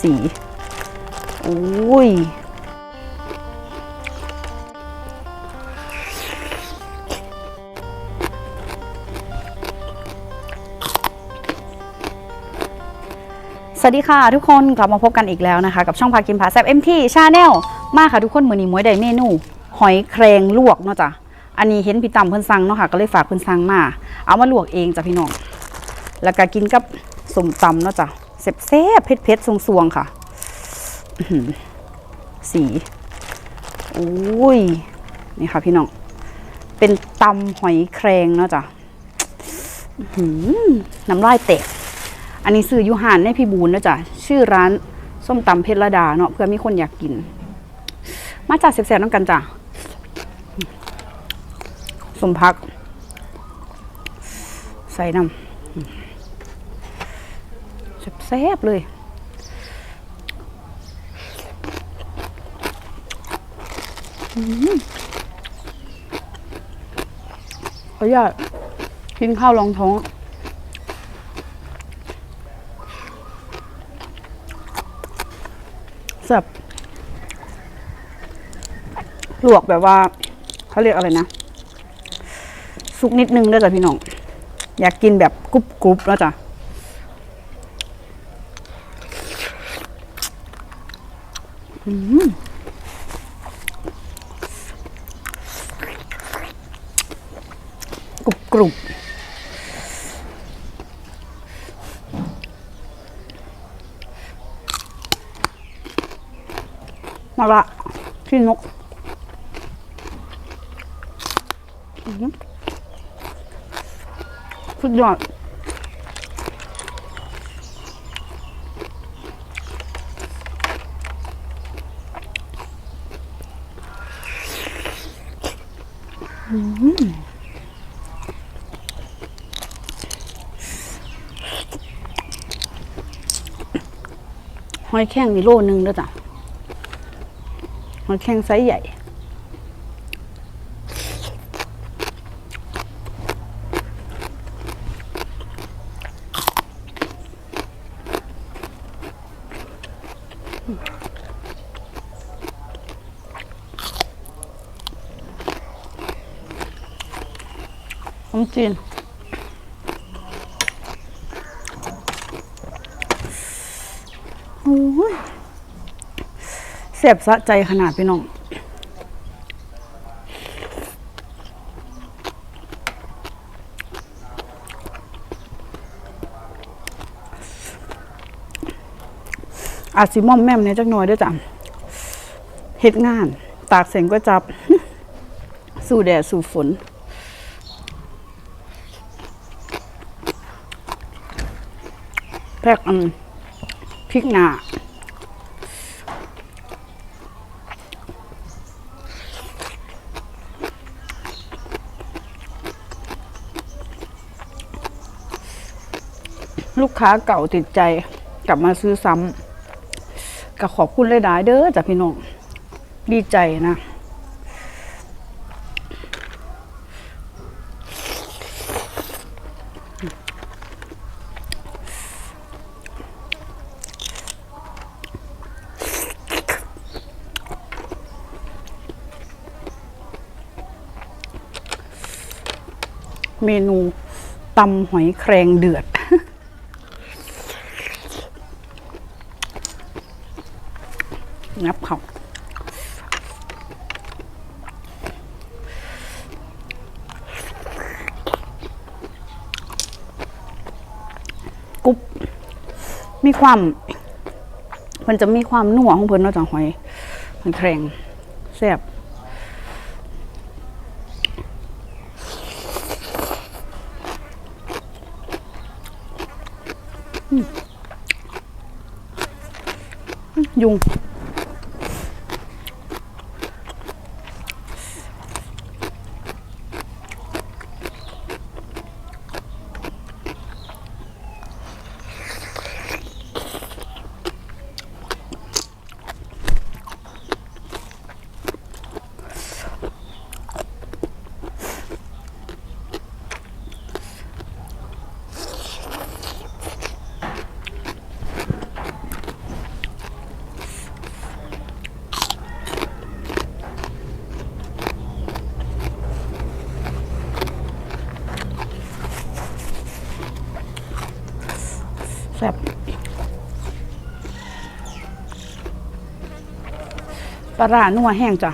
สีโอ้ยสวัสดีค่ะทุกคนกลับมาพบกันอีกแล้วนะคะ กับช่องพากินพาแซบเอ็มทีชาแนลมาค่ะทุกคนมือนี้มวยได้เมนู หอยแครงลวกเนาะจ้ะอันนี้เห็นพี่ต่ำเพิ่นสั่งเนาะค่ะก็เลยฝากเพิ่นสั่งมา เอามาลวกเองจ้ะพี่น้องแล้วก็กินกับสมตำเนาะจ้ะ เซ่บๆเผ็ดๆสวงๆค่ะสีโอ้ยนี่ค่ะพี่น้อง เป็นตำหอยแครงเนาะจ้ะอื้อหือน้ำลายแตกอันนี้ซื้ออยูหานในพี่บูนนะจ๊ะชื่อร้านส้มตำเพชรระดาเนาะเพื่อมีคนอยากกิน มาจากเสียบๆน้ำกันจ้ะสมพัก ใส่น้ำ แซ่บเลยอืมขออนุญาตกินข้าวรองท้องแบบลวกแบบว่าเขาเรียกอะไรนะสุกนิดนึงด้วยจ้ะพี่น้อง อยากกินแบบกรุบกรุบแล้วจ้ะอืม กรุบกรุบมาละพี่นกสุดยอด หอยแข้งนี่โลนึงด้วยจ้ะหอยแข็งไซส์ใหญ่ มจีนเสียบสะใจขนาดพี่น้องอาจสิม่อมแม่มเนี่ยจักหน่อยด้วยจ้ะเฮ็ดงาน ตากเสียงก็จับ สู่แดดสู่ฝน แพกอันพริกหนาลูกค้าเก่าติดใจกลับมาซื้อซ้ำก็ขอบคุณหลายๆเด้อจ้ะพี่น้องดีใจนะ เมนูตำหอยแครงเดือดงับเขากรุบมีความมันจะมีความนัวของเพิ่นเนอกจากหอยหอยแครงแซ่บ ยุง อ ปลาร้านัวแห้งจ้ะ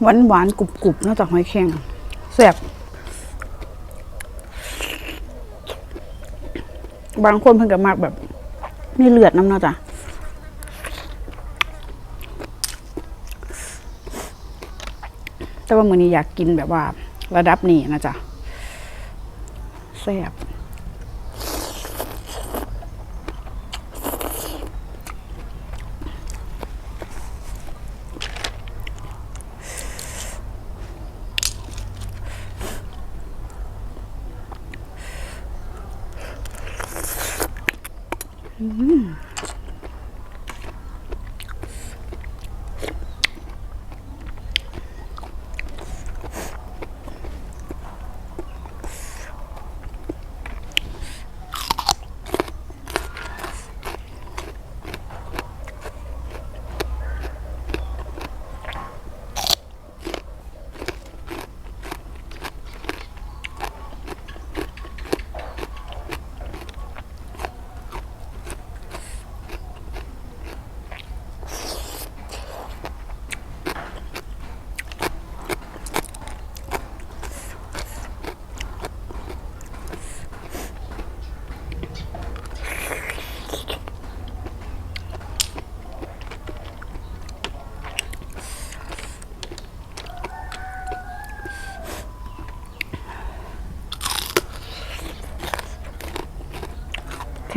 หวานหวานกรุบกรุบๆนอกจากหอยแครงแซ่บบางคนเพิ่งกับมากแบบมีเลือดน้ำเนาะจ้ะแต่ว่ามือนี้อยากกินแบบว่าระดับนี้นะจ๊ะแซ่บ แ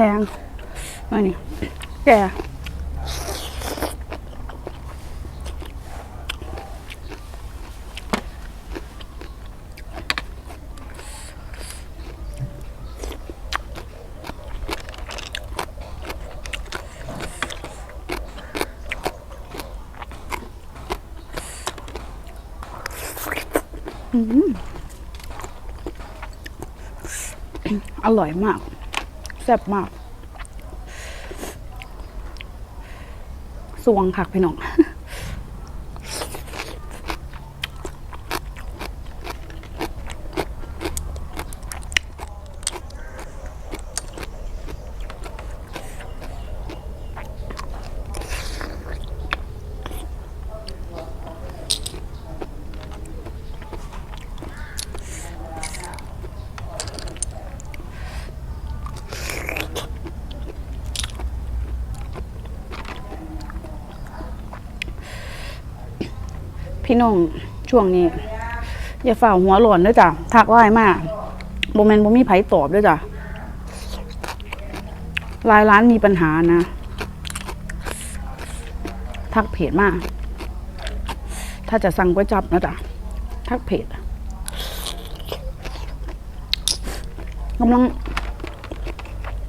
ข็งมานี่แกอืมอร่อยมาก ซ่บมาก สวงค่ะพี่น้อง พี่น้องช่วงนี้ อย่าฝ่าหัวหล่นด้วยจ้ะทักไลน์มากโมเมนต์บ่มีไผตอบด้วยจ้ะลายร้านมีปัญหานะ ทักเพจมาก ถ้าจะสั่งก๋วยจับนะจ๊ะทักเพจกำลัง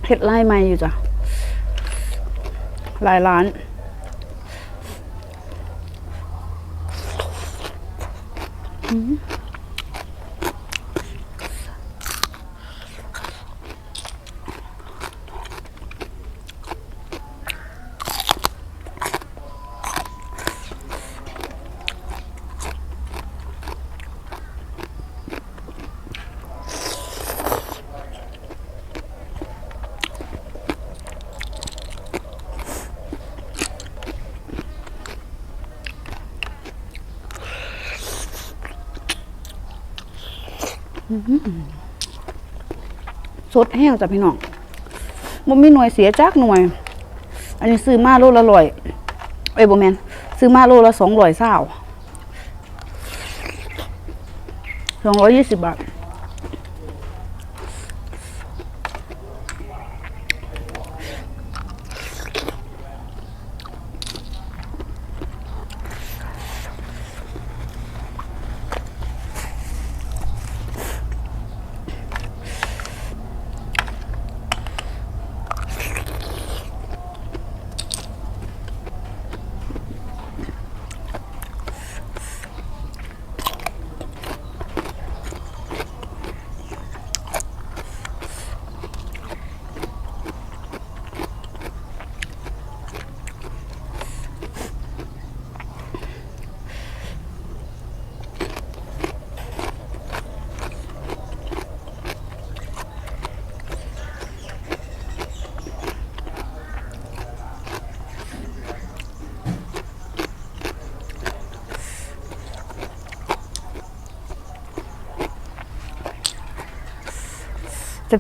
เพจไล่ใหม่อยู่จ้ะลายร้าน สดแห้งจ้ะพี่น้องมันมีหน่วยเสียจักหน่วย อันนี้ซื้อมาโลละร้อยเอ้ยบ่แมนซื้อมาโลละสองร้อยซ่าอสองร้อยยี่สิบบาท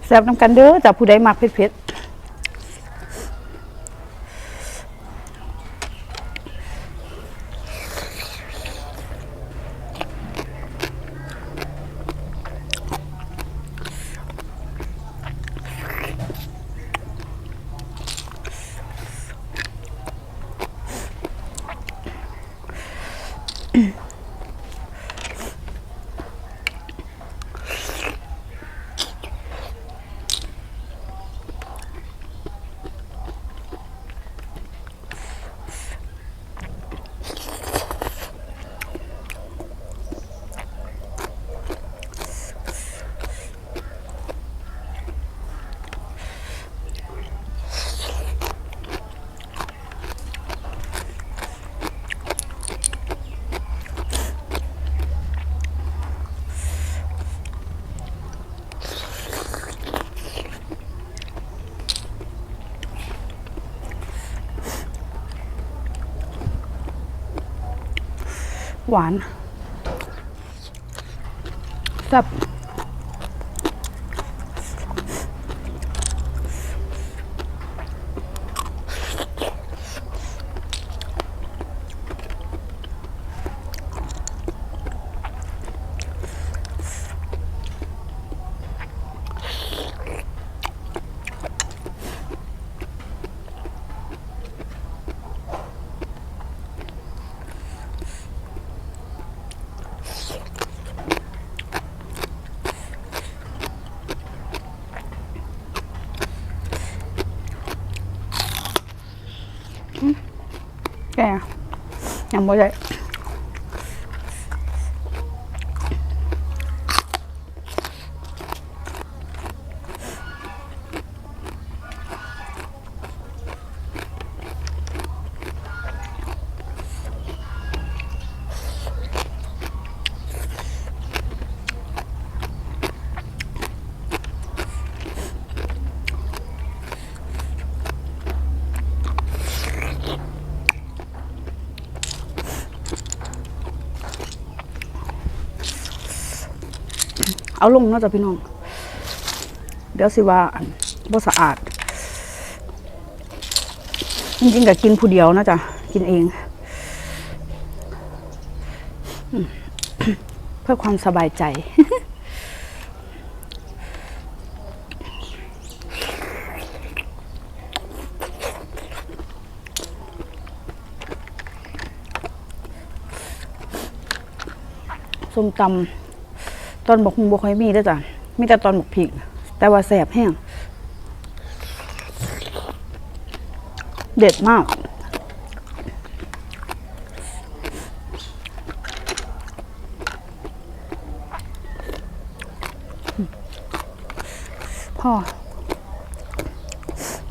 แซ่บๆน้ำกันเด้อจากผู้ใดมักเผ็ด หวานแซ่บ แกยัง เอาลงเนาะจ้ะพี่น้อง เดี๋ยวสิว่าบ่สะอาด จริงๆก็กินผู้เดียวนะจ๊ะกินเอง เพื่อความสบายใจส้มตำ ตอนบอกคงบกค่อยมีด้อจ้ะมีแต่ตอนบอกพริกแต่ว่าแสบแห้ง เด็ดมาก พ่อ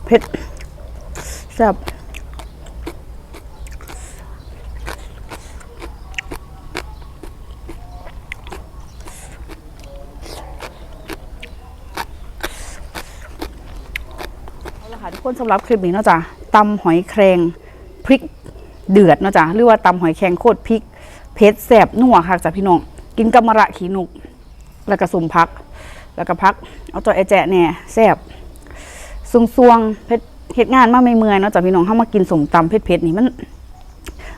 เผ็ดแซ่บ เอาละ คนสำหรับคลิปนี้เนาะจ๊ะตำหอยแครงพริกเดือดเนาะจ๊ะหรือว่าตำหอยแครงโคตรพริกเผ็ดแสบนัวค่ะจ้ะพี่น้องกินกับมะระขีนุก แล้วก็สมพัก แล้วก็พัก เอาจอยไอแจะแหน่แสบสวงสวงๆเผ็ดเฮ็ดงานมาไม่เมื่อยเนาะจ้ะพี่น้องเฮามากินสมตำเผ็ดๆนี่มัน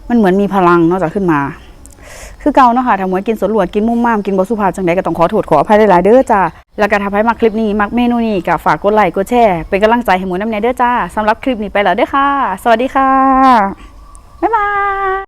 มันเหมือนมีพลังเนาะจ้ะขึ้นมา คือเก่าเนาะค่ะถ้าหมวยกินสวนหลวดกินมุ่มม่ามกินบอสุภาพจังไดก็ต้องขอโทษขออภัยหลายๆเด้อจ้าแล้วก็ถ้าให้มาคลิปนี้มักเมนูนี้ก็ฝากกดไลค์กดแชร์เป็นกำลังใจให้หมวยน้ำแน่เด้อจ้าสำหรับคลิปนี้ไปแล้วเด้อค่ะ สวัสดีค่ะบ๊ายบาย